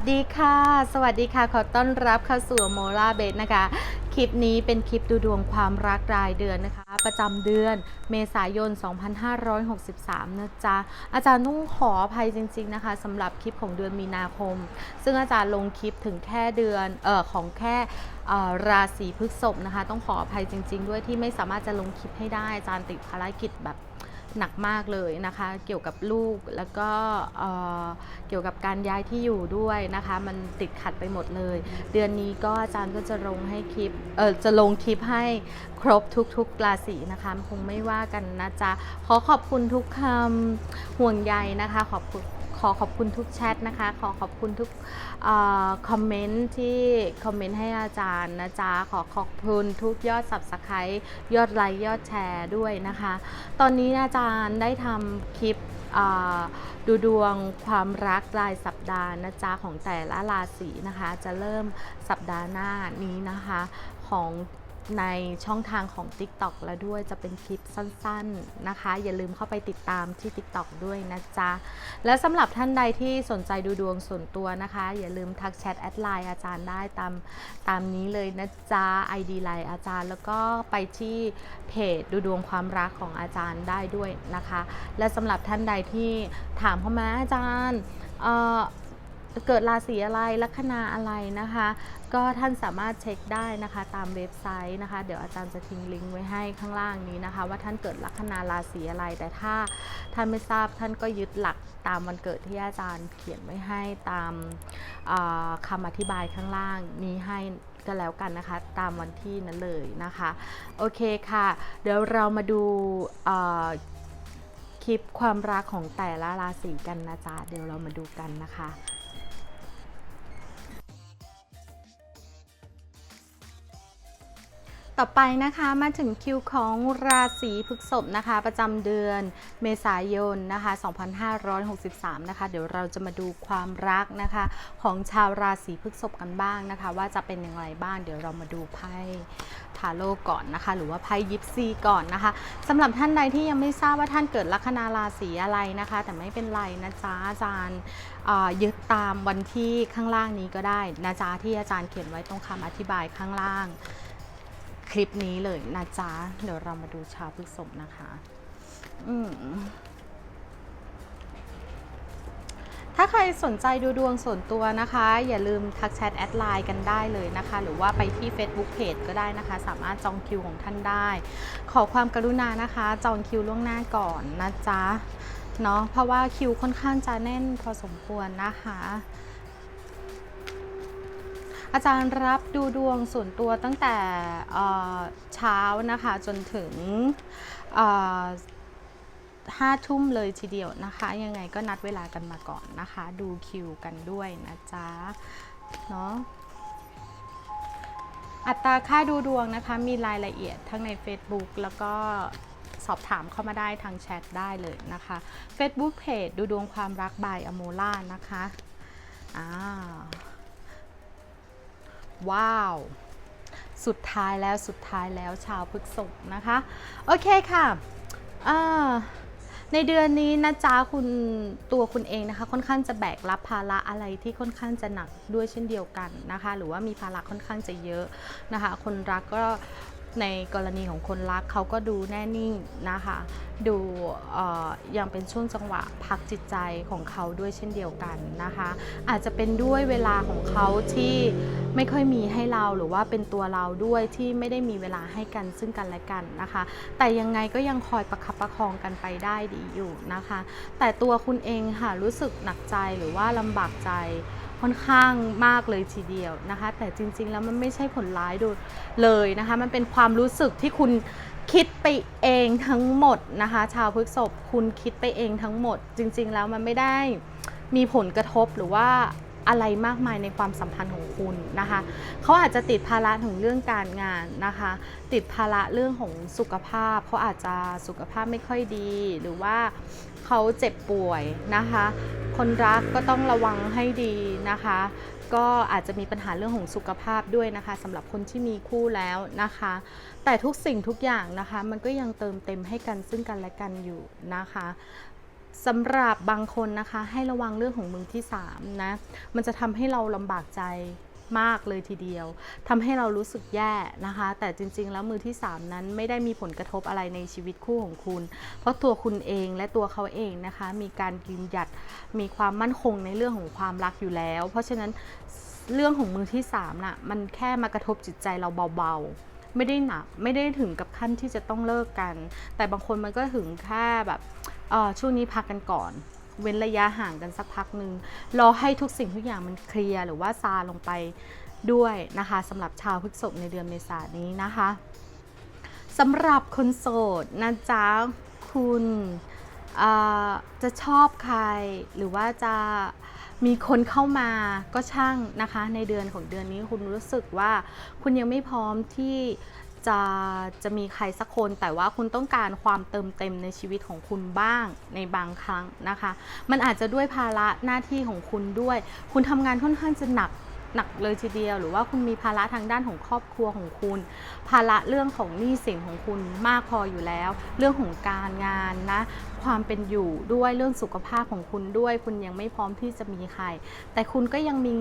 สวัสดีค่ะ สวัสดีค่ะ ขอต้อนรับเข้าสู่โมล่าเบสนะคะ คลิปนี้เป็นคลิปดูดวงความรักรายเดือนนะคะ ประจำเดือนเมษายน 2563 นะจ๊ะ อาจารย์ต้องขออภัยจริง ๆนะคะสำหรับคลิปของเดือนมีนาคม ซึ่งอาจารย์ลงคลิปถึงแค่เดือนเออของแค่ราศีพฤษภนะคะ ต้องขออภัยจริง ๆ ด้วยที่ไม่สามารถจะลงคลิปให้ได้อาจารย์ติดภารกิจแบบ หนักมากเลยนะคะ เกี่ยวกับลูกแล้วก็เเกี่ยวกับการย้ายที่อยู่ด้วยนะคะ มันติดขัดไปหมดเลย เดือนนี้ก็อาจารย์ก็จะลงให้คลิปเออจะลงคลิปให้ครบทุกๆราศีนะคะคงไม่ว่ากันนะจ๊ะขอขอบคุณทุกคำห่วงใยนะคะ ขอบคุณ ขอขอบคุณทุกแชทนะคะ ขอขอบคุณทุกคอมเมนต์ที่คอมเมนต์ให้อาจารย์นะจ๊ะ ขอขอบคุณทุกยอด subscribe ยอดไลค์ยอดแชร์ด้วยนะคะ ตอนนี้อาจารย์ได้ทำคลิปดูดวงความรักรายสัปดาห์นะจ๊ะของแต่ละราศีนะคะ จะเริ่มสัปดาห์หน้านี้นะคะของ ในช่องทางของ TikTok แล้วด้วยจะเป็นคลิปสั้นๆนะคะ อย่าลืมเข้าไปติดตามที่ TikTok ด้วยนะจ๊ะ และสำหรับท่านใดที่สนใจดูดวงส่วนตัวนะคะ อย่าลืมทักแชทแอดไลน์อาจารย์ได้ตามตามนี้เลยนะจ๊ะ ID ไลน์อาจารย์ แล้วก็ไปที่เพจดูดวงความรักของอาจารย์ได้ด้วยนะคะ และสำหรับท่านใดที่ถามเข้ามาอาจารย์ เกิดราศีอะไรลัคนาอะไรนะคะ ก็ท่านสามารถเช็คได้นะคะตามเว็บไซต์นะคะ เดี๋ยวอาจารย์จะทิ้งลิงก์ไว้ให้ข้างล่างนี้นะคะ ว่าท่านเกิดลัคนาราศีอะไร แต่ถ้าท่านไม่ทราบท่านก็ยึดหลักตามวันเกิดที่อาจารย์เขียนไว้ให้ตามเอ่อคำอธิบายข้างล่างนี้ให้ก็แล้วกันนะคะ ตามวันที่นั้นเลยนะคะ โอเคค่ะ เดี๋ยวเรามาดูคลิปความรักของแต่ละราศีกันนะจ๊ะ เดี๋ยวเรามาดูกันนะคะ ต่อไปนะคะมาถึงคิวของราศีพฤษภนะคะ ประจำเดือนเมษายนนะคะ 2563 นะคะ เดี๋ยวเราจะมาดูความรักนะคะ ของชาวราศีพฤษภกันบ้างนะคะ ว่าจะเป็นอย่างไรบ้าง เดี๋ยวเรามาดูไพ่ทาโร่ก่อนนะคะ หรือว่าไพ่ยิปซีก่อนนะคะสำหรับท่านใดที่ยังไม่ทราบว่าท่านเกิดลัคนาราศีอะไรนะคะ แต่ไม่เป็นไรนะจ๊ะอาจารย์ยึดตามวันที่ข้างล่างนี้ก็ได้นะจ๊ะที่อาจารย์เขียนไว้ตรงคำอธิบายข้างล่าง คลิปนี้เลยนะจ๊ะ เดี๋ยวเรามาดูชาวพฤษภนะคะ อืมถ้าใครสนใจดูดวงส่วนตัวนะคะ อย่าลืมทักแชทแอดไลน์กันได้เลยนะคะ หรือว่าไปที่ Facebook Page ก็ได้นะคะ สามารถจองคิวของท่านได้ ขอความกรุณานะคะ จองคิวล่วงหน้าก่อนนะจ๊ะเนาะเพราะว่าคิวค่อนข้างจะแน่นพอสมควรนะคะ อาจารย์รับดูดวงส่วนตัวตั้งแต่เช้านะคะจนถึงห้าทุ่มเลยทีเดียวนะคะ ยังไงก็นัดเวลากันมาก่อนนะคะ ดูคิวกันด้วยนะจ๊ะเนาะอัตราค่าดูดวงนะคะ มีรายละเอียดทั้งใน Facebook แล้วก็สอบถามเข้ามาได้ทางแชทได้เลยนะคะ Facebook Page ดูดวงความรักบายอโมล่านะคะอ่า ว้าวสุดท้ายแล้วสุดท้ายแล้วชาวพฤกษภนะคะ โอเคค่ะในเดือนนี้นะจ๊ะคุณตัวคุณเองนะคะ ค่อนข้างจะแบกรับภาระอะไรที่ค่อนข้างจะหนักด้วยเช่นเดียวกันนะคะ หรือว่ามีภาระค่อนข้างจะเยอะนะคะ คนรักก็ ในกรณีของคนรักเขาก็ดูแน่นิ่งนะคะ ดูยังเป็นช่วงจังหวะพักจิตใจของเขาด้วยเช่นเดียวกันนะคะ อาจจะเป็นด้วยเวลาของเขาที่ไม่ค่อยมีให้เราหรือว่าเป็นตัวเราด้วยที่ไม่ได้มีเวลาให้กันซึ่งกันและกันนะคะ แต่ยังไงก็ยังคอยประคับประคองกันไปได้ดีอยู่นะคะ แต่ตัวคุณเองค่ะรู้สึกหนักใจหรือว่าลำบากใจ ค่อนข้างมากเลยทีเดียวนะคะ แต่จริงๆแล้วมันไม่ใช่ผลร้ายโดยเลยนะคะ มันเป็นความรู้สึกที่คุณคิดไปเองทั้งหมดนะคะ ชาวพฤกษภคุณคิดไปเองทั้งหมด จริง ๆ แล้วมันไม่ได้มีผลกระทบหรือว่าอะไรมากมายในความสัมพันธ์ของคุณนะคะ เขาอาจจะติดภาระถึงเรื่องการงานนะคะ ติดภาระเรื่องของสุขภาพ เขาอาจจะสุขภาพไม่ค่อยดี หรือว่าเขาเจ็บป่วยนะคะ คนรักก็ต้องระวังให้ดีนะคะ ก็อาจจะมีปัญหาเรื่องของสุขภาพด้วยนะคะสำหรับคนที่มีคู่แล้วนะคะ แต่ทุกสิ่งทุกอย่างนะคะ มันก็ยังเติมเต็มให้กันซึ่งกันและกันอยู่นะคะสำหรับบางคนนะคะให้ระวังเรื่องของมือที่3นะมันจะทำให้เราลำบากใจ มากเลยทีเดียวทำให้เรารู้สึกแย่นะคะ แต่จริง ๆ แล้วมือที่ 3 นั้นไม่ได้มีผลกระทบอะไรในชีวิตคู่ของคุณ เพราะตัวคุณเองและตัวเขาเองนะคะ มีการยืนหยัดมีความมั่นคงในเรื่องของความรักอยู่แล้ว เพราะฉะนั้นเรื่องของมือที่3น่ะมันแค่มากระทบจิตใจเราเบาๆ ไม่ได้หนักไม่ได้ถึงกับขั้นที่จะต้องเลิกกัน แต่บางคนมันก็ถึงแค่แบบอ่อช่วงนี้พักกันก่อน เว้นระยะห่างกันสักพักหนึ่งรอให้ทุกสิ่งทุกอย่างมันเคลียร์หรือว่าซาลงไปด้วยนะคะสำหรับชาวพฤษภในเดือนเมษายนนี้นะคะสำหรับคนโสดนะจ๊ะคุณจะชอบใครหรือว่าจะมีคนเข้ามาก็ช่างนะคะ ในเดือนของเดือนนี้คุณรู้สึกว่าคุณยังไม่พร้อมที่ จะจะมีใครสักคนแต่ว่าคุณต้องการความเติมเต็มในชีวิตของคุณบ้างในบางครั้งนะคะ มันอาจจะด้วยภาระหน้าที่ของคุณด้วย คุณทำงานค่อนข้างจะหนักหนักเลยทีเดียว หรือว่าคุณมีภาระทางด้านของครอบครัวของคุณ ภาระเรื่องของหนี้สินของคุณมากพออยู่แล้ว เรื่องของการงานนะ ความเป็นอยู่ด้วยเรื่องสุขภาพของคุณด้วย คุณยังไม่พร้อมที่จะมีใคร แต่คุณก็ยังมี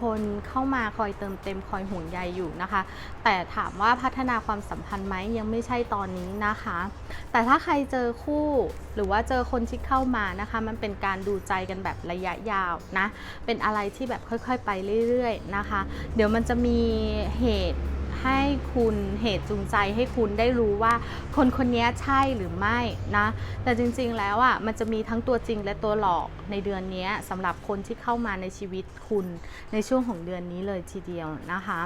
คนเข้ามาคอยเติมเต็มคอยห่วงใยอยู่นะคะ แต่ถามว่าพัฒนาความสัมพันธ์ไหมยังไม่ใช่ตอนนี้นะคะ แต่ถ้าใครเจอคู่หรือว่าเจอคนที่เข้ามานะคะ มันเป็นการดูใจกันแบบระยะยาวนะ เป็นอะไรที่แบบค่อยๆ ไปเรื่อยๆนะคะ เดี๋ยวมันจะมีเหตุ ให้คุณเหตุจูงใจให้คุณได้รู้ว่าคนคนนี้ใช่หรือไม่นะ แต่จริงๆแล้วอะมันจะมีทั้งตัวจริงและตัวหลอกในเดือนนี้สำหรับคนที่เข้ามาในชีวิตคุณในช่วงของเดือนนี้เลยทีเดียวนะคะ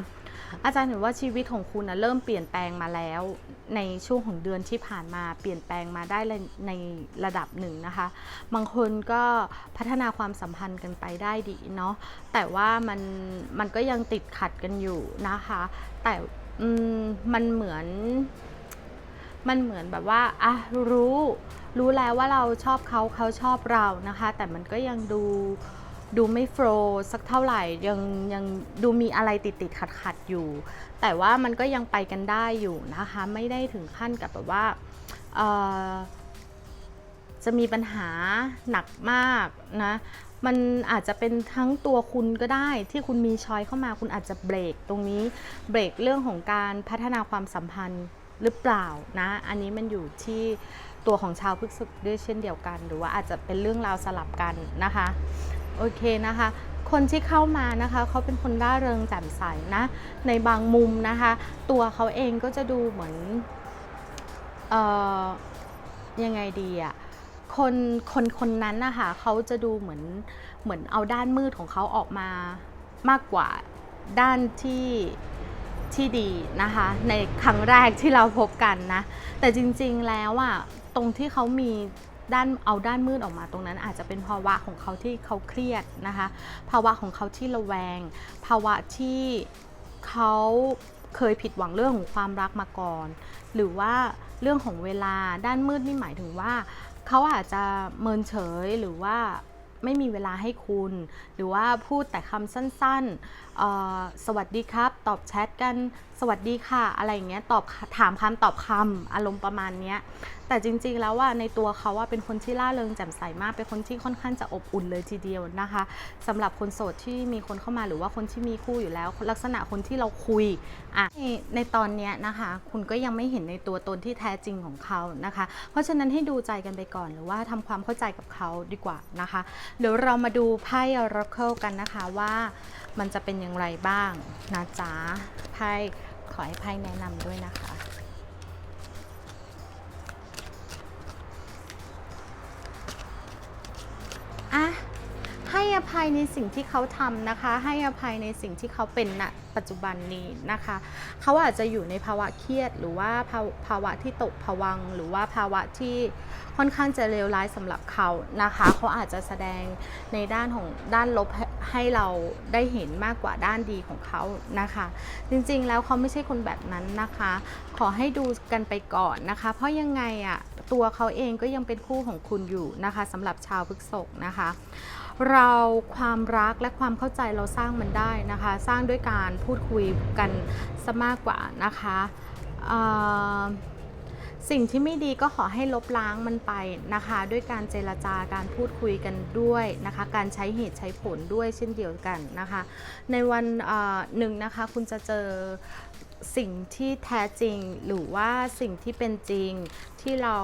อาจารย์เห็นว่าชีวิตของคุณนะเริ่มเปลี่ยนแปลงมาแล้ว ในช่วงของเดือนที่ผ่านมาเปลี่ยนแปลงมาได้ในระดับหนึ่งนะคะ บางคนก็พัฒนาความสัมพันธ์กันไปได้ดีเนาะแต่ว่ามันมันก็ยังติดขัดกันอยู่นะคะ แต่มันเหมือน มันเหมือนแบบว่าอะรู้รู้แล้วว่าเราชอบเขาเขาชอบเรานะคะ แต่มันก็ยังดู ดูไม่โฟล์สักเท่าไหร่ยังยังดูมีอะไรติดติดขัดขัดอยู่ แต่ว่ามันก็ยังไปกันได้อยู่นะคะ ไม่ได้ถึงขั้นกับแบบว่าจะมีปัญหาหนักมากนะมันอาจจะเป็นทั้งตัวคุณก็ได้ที่คุณมีชอยเข้ามาคุณอาจจะเบรกตรงนี้เบรกเรื่องของการพัฒนาความสัมพันธ์หรือเปล่านะ อันนี้มันอยู่ที่ตัวของชาวพฤษภด้วยเช่นเดียวกัน หรือว่าอาจจะเป็นเรื่องราวสลับกันนะคะ โอเคนะคะ คนที่เข้ามานะคะเขาเป็นคนร่าเริงแจ่มใสนะ ในบางมุมนะคะ ตัวเขาเองก็จะดูเหมือนเอ่อยังไงดีอะคนคนคนนั้นนะคะเขาจะดูเหมือนเหมือนเอาด้านมืดของเขาออกมามากกว่าด้านที่ที่ดีนะคะ ในครั้งแรกที่เราพบกันนะ แต่จริงๆแล้วอะตรงที่เขามี ด้านเอาด้านมืดออกมาตรงนั้น อาจจะเป็นภาวะของเขาที่เขาเครียดนะคะ ภาวะของเขาที่ระแวง ภาวะที่เขาเคยผิดหวังเรื่องของความรักมาก่อน หรือว่าเรื่องของเวลาด้านมืดนี่หมายถึงว่า เขาอาจจะเมินเฉยหรือว่าไม่มีเวลาให้คุณ หรือว่าพูดแต่คำสั้นๆ สวัสดีครับ ตอบแชทกัน สวัสดีค่ะ อะไรอย่างเงี้ยตอบถามคำตอบคำอารมณ์ประมาณเนี้ยแต่จริงๆแล้วว่าในตัวเขาว่าเป็นคนที่ล่าเริงแจ่มใสมาก เป็นคนที่ค่อนข้างจะอบอุ่นเลยทีเดียวนะคะสำหรับคนโสดที่มีคนเข้ามาหรือว่าคนที่มีคู่อยู่แล้ว ลักษณะคนที่เราคุยอะในในตอนเนี้ยนะคะ คุณก็ยังไม่เห็นในตัวตนที่แท้จริงของเขานะคะ เพราะฉะนั้นให้ดูใจกันไปก่อนหรือว่าทำความเข้าใจกับเขาดีกว่านะคะเดี๋ยวเรามาดูไพ่ Oracle กันนะคะว่ามันจะเป็นอย่างไรบ้างนะจ๊ะไพ่ ขอให้ไพ่แนะนำด้วยนะคะอะให้อภัยในสิ่งที่เขาทำนะคะ ให้อภัยในสิ่งที่เขาเป็นณปัจจุบันนี้นะคะ เขาอาจจะอยู่ในภาวะเครียด หรือว่าภาภาวะที่ตกผวัง หรือว่าภาวะที่ค่อนข้างจะเลวร้ายสำหรับเขานะคะ เขาอาจจะแสดงในด้านของด้านลบ ให้เราได้เห็นมากกว่าด้านดีของเขานะคะ จริงๆแล้วเขาไม่ใช่คนแบบนั้นนะคะ ขอให้ดูกันไปก่อนนะคะ เพราะยังไงอะตัวเขาเองก็ยังเป็นคู่ของคุณอยู่นะคะสำหรับชาวพฤษภนะคะเราความรักและความเข้าใจเราสร้างมันได้นะคะ สร้างด้วยการพูดคุยกันซะมากกว่านะคะ สิ่งที่ไม่ดีก็ขอให้ลบล้างมันไปนะคะ ด้วยการเจรจาการพูดคุยกันด้วยนะคะ การใช้เหตุใช้ผลด้วยเช่นเดียวกันนะคะ ในวันอ่อหนึ่งนะคะคุณจะเจอ สิ่งที่แท้จริงหรือว่าสิ่งที่เป็นจริงที่เรา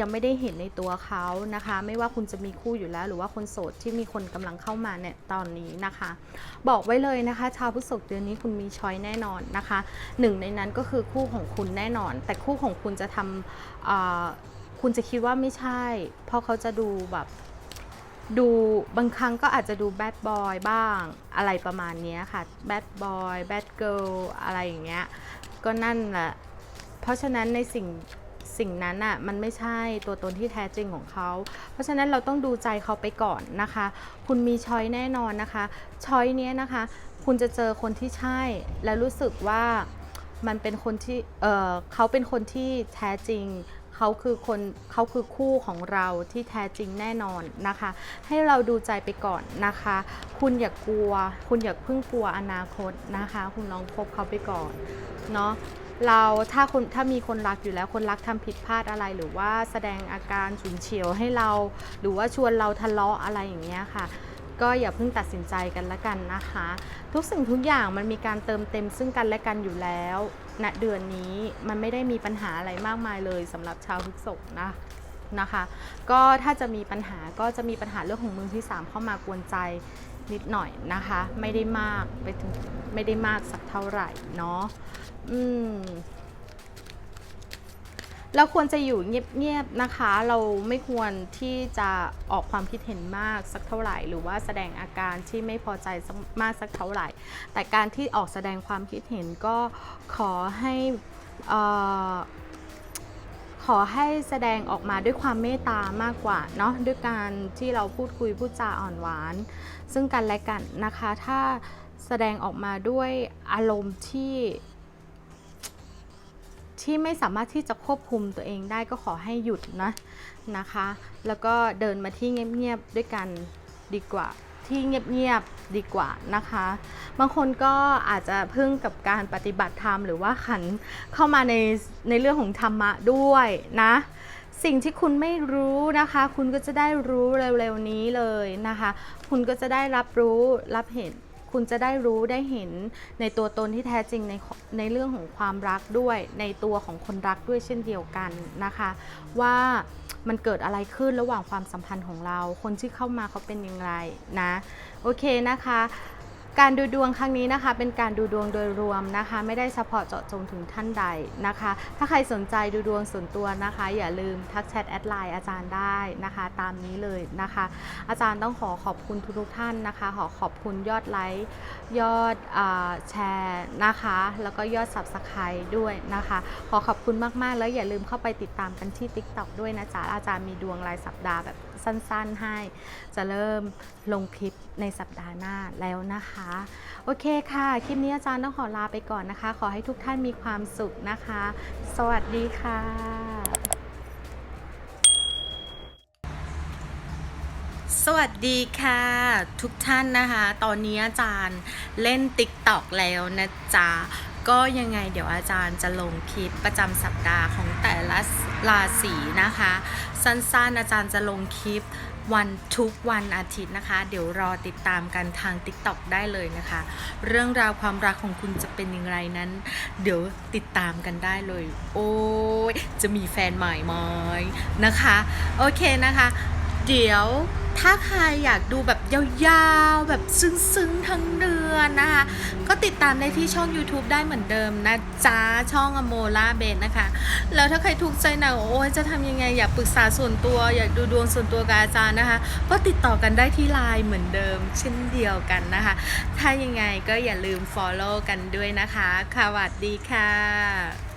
ยังไม่ได้เห็นในตัวเขานะคะ ไม่ว่าคุณจะมีคู่อยู่แล้ว หรือว่าคนโสดที่มีคนกำลังเข้ามาเนี่ยตอนนี้นะคะ บอกไว้เลยนะคะ ชาวพฤษภเดือนนี้คุณมีช้อยแน่นอนนะคะหนึ่งในนั้นก็คือคู่ของคุณแน่นอน แต่คู่ของคุณจะทำคุณจะคิดว่าไม่ใช่ เพราะเขาจะดูแบบ ดูบางครั้งก็อาจจะดูแบดบอยบ้างอะไรประมาณนี้ค่ะแบดบอยแบดเกิลอะไรอย่างเงี้ยก็นั่นแหละเพราะฉะนั้นในสิ่งสิ่งนั้นอะมันไม่ใช่ตัวตนที่แท้จริงของเขา เพราะฉะนั้นเราต้องดูใจเขาไปก่อนนะคะ คุณมีช้อยแน่นอนนะคะช้อยเนี้ยนะคะ คุณจะเจอคนที่ใช่ แล้วรู้สึกว่ามันเป็นคนที่เออเขาเป็นคนที่แท้จริง เขาคือคนเขาคือคู่ของเราที่แท้จริงแน่นอนนะคะ ให้เราดูใจไปก่อนนะคะ คุณอย่ากกลัว คุณอย่าเพิ่งกลัวอนาคตนะคะ คุณลองคบเขาไปก่อนเนาะเราถ้าคนถ้ามีคนรักอยู่แล้วคนรักทำผิดพลาดอะไร หรือว่าแสดงอาการฉุนเฉียวให้เรา หรือว่าชวนเราทะเลาะอะไรอย่างเงี้ยค่ะ ก็อย่าเพิ่งตัดสินใจกันละกันนะคะ ทุกสิ่งทุกอย่างมันมีการเติมเต็มซึ่งกันและกันอยู่แล้ว ณเดือนนี้มันไม่ได้มีปัญหาอะไรมากมายเลยสำหรับชาวพฤษกนะนะคะ ก็ถ้าจะมีปัญหาก็จะมีปัญหาเรื่องของมือที่ 3 เข้ามากวนใจนิดหน่อยนะคะ ไม่ได้มากไปถึงไม่ได้มากสักเท่าไหร่เนาะอืม เราควรจะอยู่เงียบๆนะคะ เราไม่ควรที่จะออกความคิดเห็นมากสักเท่าไหร่ หรือว่าแสดงอาการที่ไม่พอใจมากสักเท่าไหร่ แต่การที่ออกแสดงความคิดเห็นก็ขอให้ขอให้แสดงออกมาด้วยความเมตตามากกว่าเนาะด้วยการที่เราพูดคุยพูดจาอ่อนหวาน ซึ่งกันและกันนะคะ ถ้าแสดงออกมาด้วยอารมณ์ที่ ที่ไม่สามารถที่จะควบคุมตัวเองได้ก็ขอให้หยุดนะนะคะ แล้วก็เดินมาที่เงียบๆด้วยกันดีกว่าที่เงียบๆดีกว่านะคะ บางคนก็อาจจะพึ่งกับการปฏิบัติธรรมหรือว่าขันเข้ามาในในเรื่องของธรรมะด้วยนะ สิ่งที่คุณไม่รู้นะคะ คุณก็จะได้รู้เร็วๆนี้เลยนะคะ คุณก็จะได้รับรู้รับเห็น คุณจะได้รู้ได้เห็นในตัวตนที่แท้จริงในในเรื่องของความรักด้วย ในตัวของคนรักด้วยเช่นเดียวกันนะคะ ว่ามันเกิดอะไรขึ้นระหว่างความสัมพันธ์ของเรา คนที่เข้ามาเขาเป็นอย่างไรนะ โอเคนะคะ การดูดวงครั้งนี้นะคะ เป็นการดูดวงโดยรวมนะคะ ไม่ได้เฉพาะเจาะจงถึงท่านใดนะคะ ถ้าใครสนใจดูดวงส่วนตัวนะคะ อย่าลืมทักแชทแอดไลน์อาจารย์ได้นะคะ ตามนี้เลยนะคะ อาจารย์ต้องขอขอบคุณทุกๆท่านนะคะ ขอขอบคุณยอดไลค์ยอดอแชร์นะคะ แล้วก็ยอด Subscribe ด้วยนะคะ ขอขอบคุณมากๆ แล้วอย่าลืมเข้าไปติดตามกันที่ TikTok ด้วยนะจ๊ะอาจารย์มีดวงรายสัปดาห์แบบ สั้นๆให้ จะเริ่มลงคลิปในสัปดาห์หน้าแล้วนะคะ โอเคค่ะ คลิปนี้อาจารย์ต้องขอลาไปก่อนนะคะ ขอให้ทุกท่านมีความสุขนะคะ สวัสดีค่ะสวัสดีค่ะ ทุกท่านนะคะ ตอนนี้อาจารย์เล่น TikTok แล้วนะจ๊ะ ก็ยังไงเดี๋ยวอาจารย์จะลงคลิปประจำสัปดาห์ของแต่ละราศีนะคะ สั้นๆอาจารย์จะลงคลิปวันทุกวันอาทิตย์นะคะ เดี๋ยวรอติดตามกันทาง TikTok ได้เลยนะคะ เรื่องราวความรักของคุณจะเป็นอย่างไรนั้น เดี๋ยวติดตามกันได้เลย โอ้ยจะมีแฟนใหม่ไหมนะคะ โอเคนะคะ เดี๋ยวถ้าใครอยากดูแบบยาวๆ แบบซึ้งๆทั้งเดือน นะคะ ก็ติดตามได้ที่ช่อง YouTube ได้เหมือนเดิมนะจ้าช่องอโมล่าเบนนะคะ แล้วถ้าใครถูกใจหนะโอ้ยจะทำยังไงอยากปรึกษาส่วนตัว อยากดูดวงส่วนตัวกับอาจารย์นะคะ ก็ติดต่อกันได้ที่ไลน์เหมือนเดิม เช่นเดียวกันนะคะ ถ้ายังไงก็อย่าลืม follow กันด้วยนะคะสวัสดีค่ะ